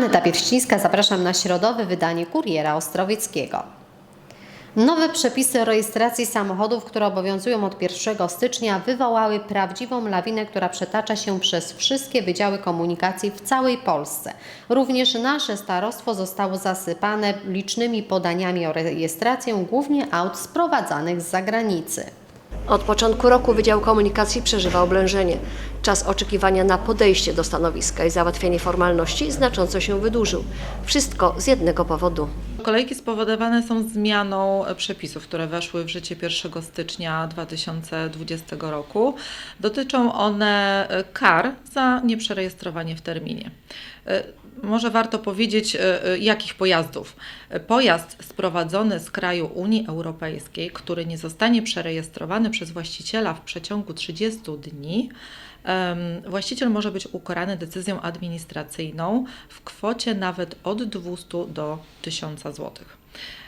Aneta Pierścińska, zapraszam na środowe wydanie Kuriera Ostrowieckiego. Nowe przepisy o rejestracji samochodów, które obowiązują od 1 stycznia, wywołały prawdziwą lawinę, która przetacza się przez wszystkie wydziały komunikacji w całej Polsce. Również nasze starostwo zostało zasypane licznymi podaniami o rejestrację, głównie aut sprowadzanych z zagranicy. Od początku roku Wydział Komunikacji przeżywa oblężenie. Czas oczekiwania na podejście do stanowiska i załatwienie formalności znacząco się wydłużył. Wszystko z jednego powodu. Kolejki spowodowane są zmianą przepisów, które weszły w życie 1 stycznia 2020 roku. Dotyczą one kar za nieprzerejestrowanie w terminie. Może warto powiedzieć, e, e, jakich pojazdów. Pojazd sprowadzony z kraju Unii Europejskiej, który nie zostanie przerejestrowany przez właściciela w przeciągu 30 dni, właściciel może być ukarany decyzją administracyjną w kwocie nawet od 200 do 1000 zł.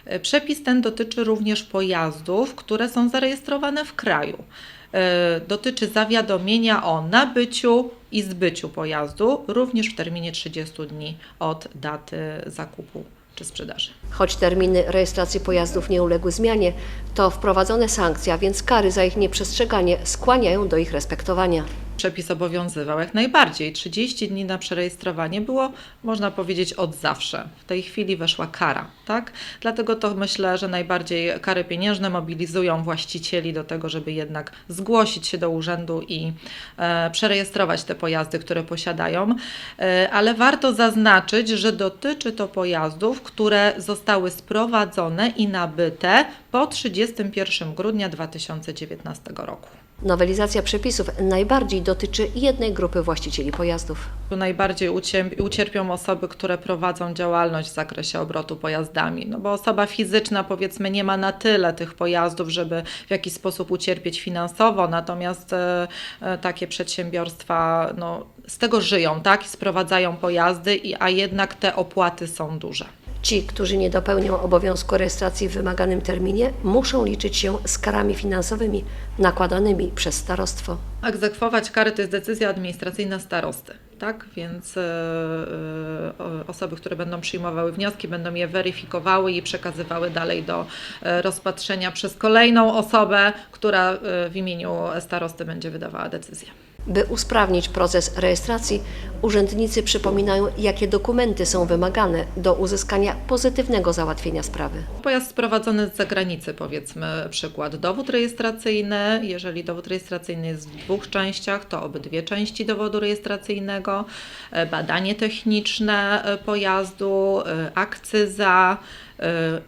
E, Przepis ten dotyczy również pojazdów, które są zarejestrowane w kraju. E, Dotyczy zawiadomienia o nabyciu i zbyciu pojazdu również w terminie 30 dni od daty zakupu czy sprzedaży. Choć terminy rejestracji pojazdów nie uległy zmianie, to wprowadzone sankcje, a więc kary za ich nieprzestrzeganie skłaniają do ich respektowania. Przepis obowiązywał jak najbardziej. 30 dni na przerejestrowanie było, można powiedzieć, od zawsze. W tej chwili weszła kara, tak? Dlatego to myślę, że najbardziej kary pieniężne mobilizują właścicieli do tego, żeby jednak zgłosić się do urzędu i e, przerejestrować te pojazdy, które posiadają. E, ale warto zaznaczyć, że dotyczy to pojazdów, które zostały sprowadzone i nabyte po 31 grudnia 2019 roku. Nowelizacja przepisów najbardziej dotyczy jednej grupy właścicieli pojazdów. Tu najbardziej ucier- ucierpią osoby, które prowadzą działalność w zakresie obrotu pojazdami, no bo osoba fizyczna powiedzmy nie ma na tyle tych pojazdów, żeby w jakiś sposób ucierpieć finansowo, natomiast e, e, takie przedsiębiorstwa no, z tego żyją, tak, sprowadzają pojazdy, a jednak te opłaty są duże. Ci, którzy nie dopełnią obowiązku rejestracji w wymaganym terminie, muszą liczyć się z karami finansowymi nakładanymi przez starostwo. Egzekwować kary to jest decyzja administracyjna starosty, tak? Więc e, e, osoby, które będą przyjmowały wnioski, będą je weryfikowały i przekazywały dalej do e, rozpatrzenia przez kolejną osobę, która w imieniu starosty będzie wydawała decyzję. By usprawnić proces rejestracji, urzędnicy przypominają, jakie dokumenty są wymagane do uzyskania pozytywnego załatwienia sprawy. Pojazd sprowadzony z zagranicy, powiedzmy przykład, dowód rejestracyjny. Jeżeli dowód rejestracyjny jest w dwóch częściach, to obydwie części dowodu rejestracyjnego, e, badanie techniczne e, pojazdu, e, akcyza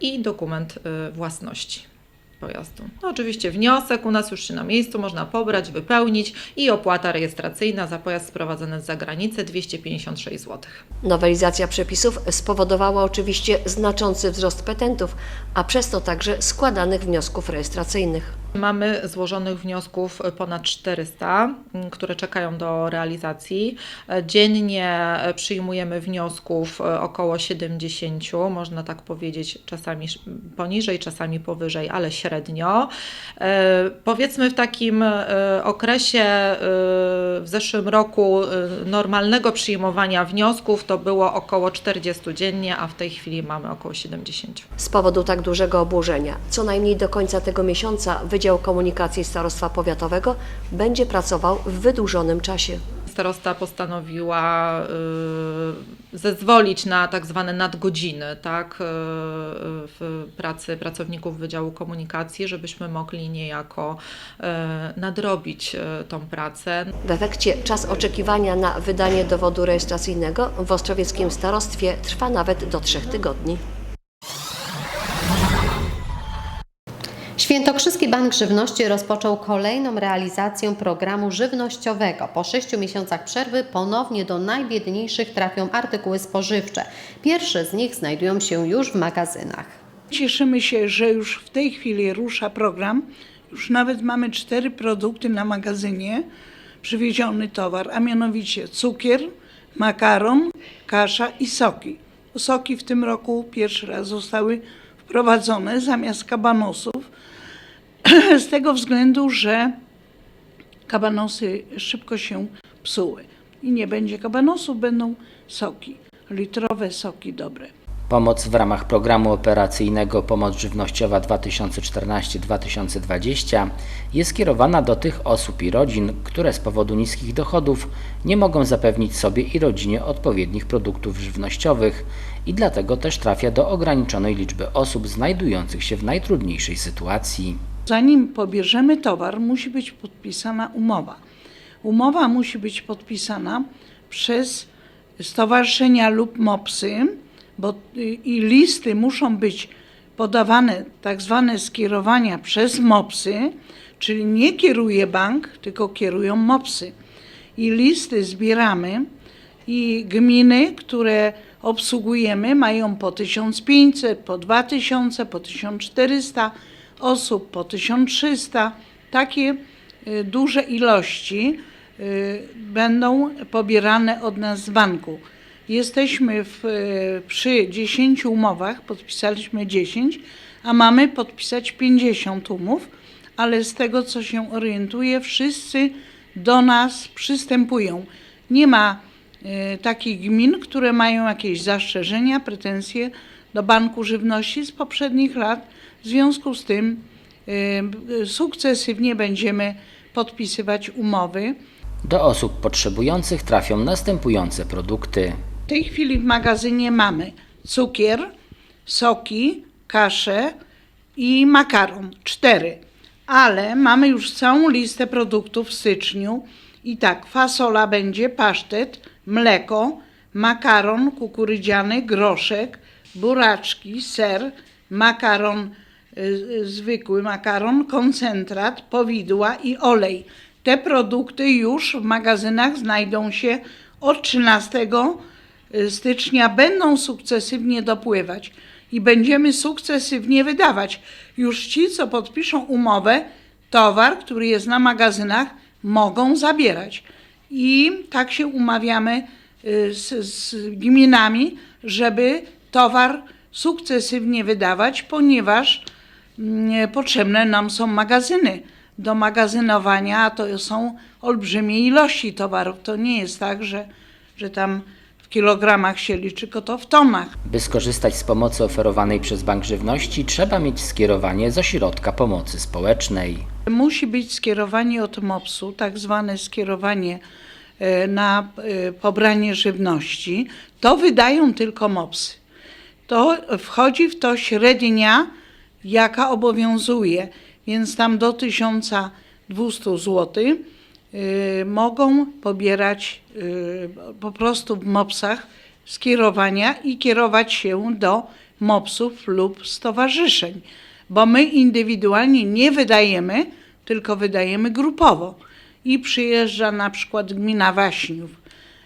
i dokument własności pojazdu. No oczywiście wniosek u nas już się na miejscu można pobrać, wypełnić i opłata rejestracyjna za pojazd sprowadzony z zagranicy 256 zł. Nowelizacja przepisów spowodowała oczywiście znaczący wzrost petentów, a przez to także składanych wniosków rejestracyjnych. Mamy złożonych wniosków ponad 400, m, które czekają do realizacji. Dziennie przyjmujemy wniosków e, około 70, można tak powiedzieć, czasami poniżej, czasami powyżej, ale średnio. E, Powiedzmy w takim e, okresie e, w zeszłym roku normalnego przyjmowania wniosków to było około 40 dziennie, a w tej chwili mamy około 70. Z powodu tak dużego oburzenia, co najmniej do końca tego miesiąca Wydział Komunikacji Starostwa Powiatowego będzie pracował w wydłużonym czasie. Starosta postanowiła y, zezwolić na tak zwane nadgodziny, tak, y, w pracy pracowników Wydziału Komunikacji, żebyśmy mogli niejako y, nadrobić tą pracę. W efekcie czas oczekiwania na wydanie dowodu rejestracyjnego w Ostrowieckim Starostwie trwa nawet do trzech tygodni. Świętokrzyski Bank Żywności rozpoczął kolejną realizację programu żywnościowego. Po sześciu miesiącach przerwy ponownie do najbiedniejszych trafią artykuły spożywcze. Pierwsze z nich znajdują się już w magazynach. Cieszymy się, że już w tej chwili rusza program. Już nawet mamy cztery produkty na magazynie, przywieziony towar, a mianowicie cukier, makaron, kasza i soki. Soki w tym roku pierwszy raz zostały wprowadzone zamiast kabanosów, z tego względu, że kabanosy szybko się psuły. I nie będzie kabanosów, będą soki. litrowe soki dobre. Pomoc w ramach programu operacyjnego Pomoc Żywnościowa 2014-2020 jest skierowana do tych osób i rodzin, które z powodu niskich dochodów nie mogą zapewnić sobie i rodzinie odpowiednich produktów żywnościowych i dlatego też trafia do ograniczonej liczby osób znajdujących się w najtrudniejszej sytuacji. Zanim pobierzemy towar, musi być podpisana umowa. Umowa musi być podpisana przez stowarzyszenia lub MOPSy, bo i listy muszą być podawane, tak zwane skierowania przez MOPSy, czyli nie kieruje bank, tylko kierują MOPSy. I listy zbieramy i gminy, które obsługujemy, mają po 1500, po 2000, po 1400 osób, po 1300. Takie y, duże ilości y, będą pobierane od nas z banku. Jesteśmy w, y, przy 10 umowach, podpisaliśmy 10, a mamy podpisać 50 umów, ale z tego co się orientuję, wszyscy do nas przystępują. Nie ma takich gmin, które mają jakieś zastrzeżenia, pretensje do Banku Żywności z poprzednich lat. W związku z tym y, sukcesywnie będziemy podpisywać umowy. Do osób potrzebujących trafią następujące produkty. W tej chwili w magazynie mamy cukier, soki, kaszę i makaron. Cztery. Ale mamy już całą listę produktów w styczniu. I tak, fasola będzie, pasztet, mleko, makaron kukurydziany, groszek, buraczki, ser, makaron zwykły makaron, koncentrat, powidła i olej. Te produkty już w magazynach znajdą się od 13 stycznia będą sukcesywnie dopływać i będziemy sukcesywnie wydawać. Już ci, co podpiszą umowę, towar, który jest na magazynach, mogą zabierać. I tak się umawiamy y, z, z gminami, żeby towar sukcesywnie wydawać, ponieważ potrzebne nam są magazyny do magazynowania, a to są olbrzymie ilości towarów. To nie jest tak, że, że tam w kilogramach się liczy, tylko to w tonach. By skorzystać z pomocy oferowanej przez Bank Żywności, trzeba mieć skierowanie z ośrodka pomocy społecznej. Musi być skierowanie od MOPS-u, tak zwane skierowanie e, na e, pobranie żywności. To wydają tylko MOPS-y. To wchodzi w to średnia, jaka obowiązuje, więc tam do 1200 zł y, mogą pobierać y, po prostu w MOPS-ach skierowania i kierować się do MOPS-ów lub stowarzyszeń, bo my indywidualnie nie wydajemy, tylko wydajemy grupowo. I przyjeżdża na przykład gmina Waśniów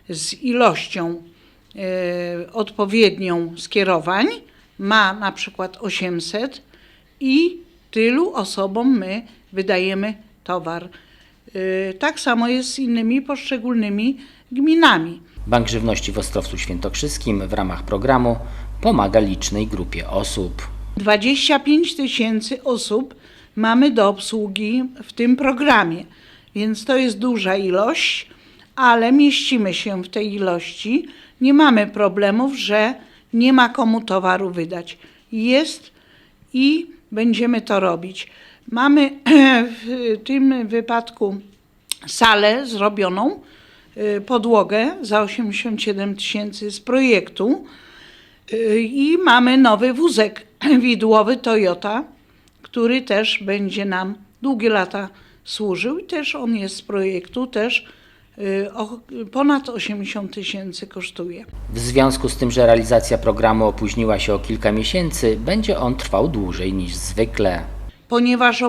z ilością e, odpowiednią skierowań, ma na przykład 800 i tylu osobom my wydajemy towar. E, Tak samo jest z innymi poszczególnymi gminami. Bank Żywności w Ostrowcu Świętokrzyskim w ramach programu pomaga licznej grupie osób. 25 tysięcy osób mamy do obsługi w tym programie, więc to jest duża ilość, ale mieścimy się w tej ilości. Nie mamy problemów, że nie ma komu towaru wydać. Jest i będziemy to robić. Mamy w tym wypadku salę zrobioną, y, podłogę za 87 tysięcy z projektu. Y, I mamy nowy wózek widłowy Toyota, który też będzie nam długie lata służył i też on jest z projektu, też ponad 80 tysięcy kosztuje. W związku z tym, że realizacja programu opóźniła się o kilka miesięcy, będzie on trwał dłużej niż zwykle. Ponieważ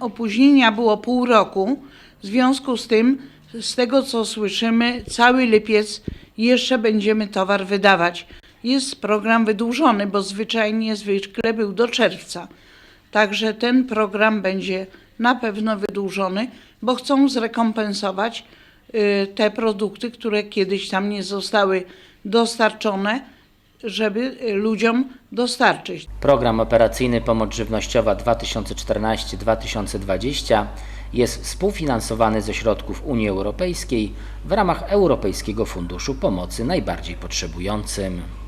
opóźnienia było pół roku, w związku z tym, z tego co słyszymy, cały lipiec jeszcze będziemy towar wydawać. Jest program wydłużony, bo zwyczajnie zwykle był do czerwca. Także ten program będzie na pewno wydłużony, bo chcą zrekompensować y, te produkty, które kiedyś tam nie zostały dostarczone, żeby y, ludziom dostarczyć. Program operacyjny Pomoc Żywnościowa 2014-2020 jest współfinansowany ze środków Unii Europejskiej w ramach Europejskiego Funduszu Pomocy Najbardziej Potrzebującym.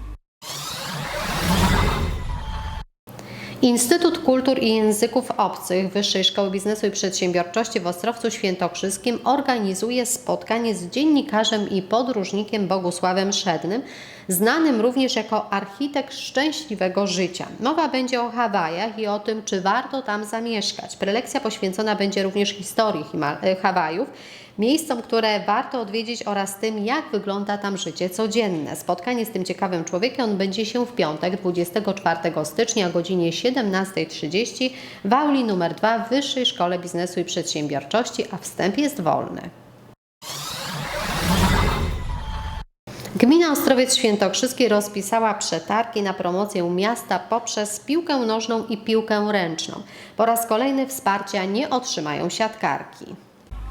Instytut Kultur i Języków Obcych Wyższej Szkoły Biznesu i Przedsiębiorczości w Ostrowcu Świętokrzyskim organizuje spotkanie z dziennikarzem i podróżnikiem Bogusławem Szednym, znanym również jako architekt szczęśliwego życia. Mowa będzie o Hawajach i o tym, czy warto tam zamieszkać. Prelekcja poświęcona będzie również historii e, Hawajów, miejscom, które warto odwiedzić oraz tym, jak wygląda tam życie codzienne. Spotkanie z tym ciekawym człowiekiem odbędzie się w piątek 24 stycznia o godzinie 17.30 w auli nr 2 w Wyższej Szkole Biznesu i Przedsiębiorczości, a wstęp jest wolny. Gmina Ostrowiec Świętokrzyski rozpisała przetargi na promocję miasta poprzez piłkę nożną i piłkę ręczną. Po raz kolejny wsparcia nie otrzymają siatkarki.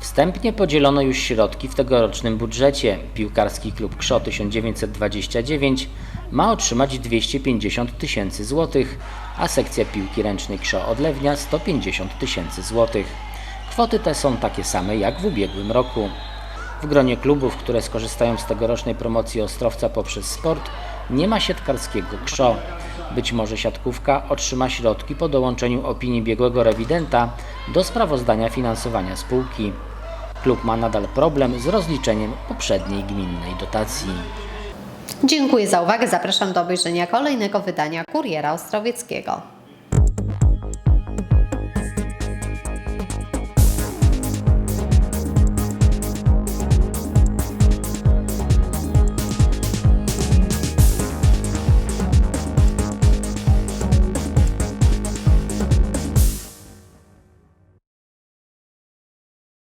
Wstępnie podzielono już środki w tegorocznym budżecie. Piłkarski klub KSZO 1929 ma otrzymać 250 tysięcy złotych, a sekcja piłki ręcznej KSZO Odlewnia 150 tysięcy złotych. Kwoty te są takie same jak w ubiegłym roku. W gronie klubów, które skorzystają z tegorocznej promocji Ostrowca poprzez sport, nie ma siatkarskiego KSZO. Być może siatkówka otrzyma środki po dołączeniu opinii biegłego rewidenta do sprawozdania finansowania spółki. Klub ma nadal problem z rozliczeniem poprzedniej gminnej dotacji. Dziękuję za uwagę. Zapraszam do obejrzenia kolejnego wydania Kuriera Ostrowieckiego.